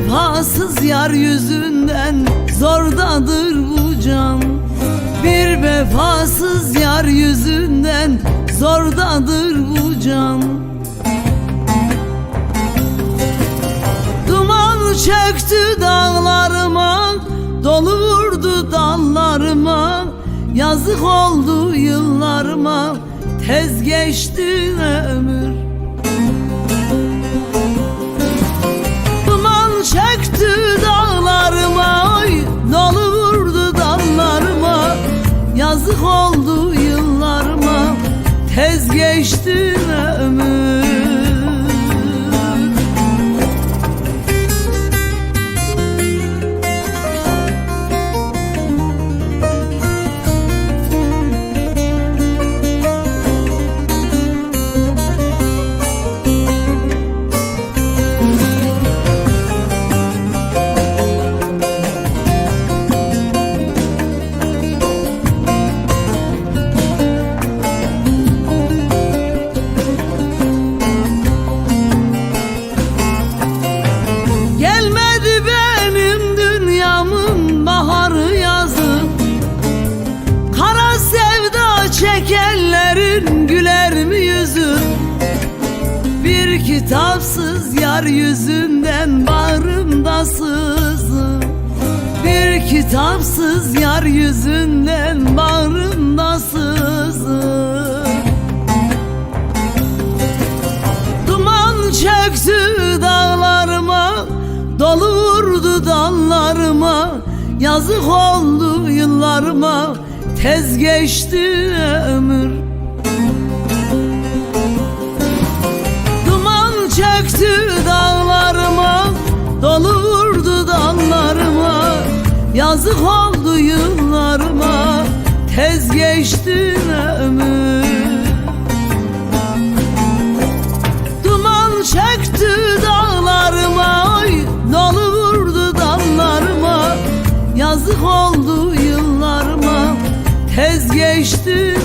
vefasız yar yüzünden zordadır bu can. Bir vefasız yar yüzünden zordadır bu can. Duman çöktü dağlarıma Dolu vurdu dallarıma. Yazık oldu yıllarıma Tez geçti ömür Yazık oldu yıllarıma. Tez geçti ömür kitapsız yar yüzünden bağrımda sızı Bir kitapsız yar yüzünden bağrımda sızı Duman çöktü dağlarıma Dolu vurdu dallarıma. Yazık oldu yıllarıma Tez geçti ömür Yazık oldu yıllarıma Tez geçti ömür. Duman çöktü dağlarıma ay, Dolu vurdu dallarıma. Yazık oldu yıllarıma Tez geçti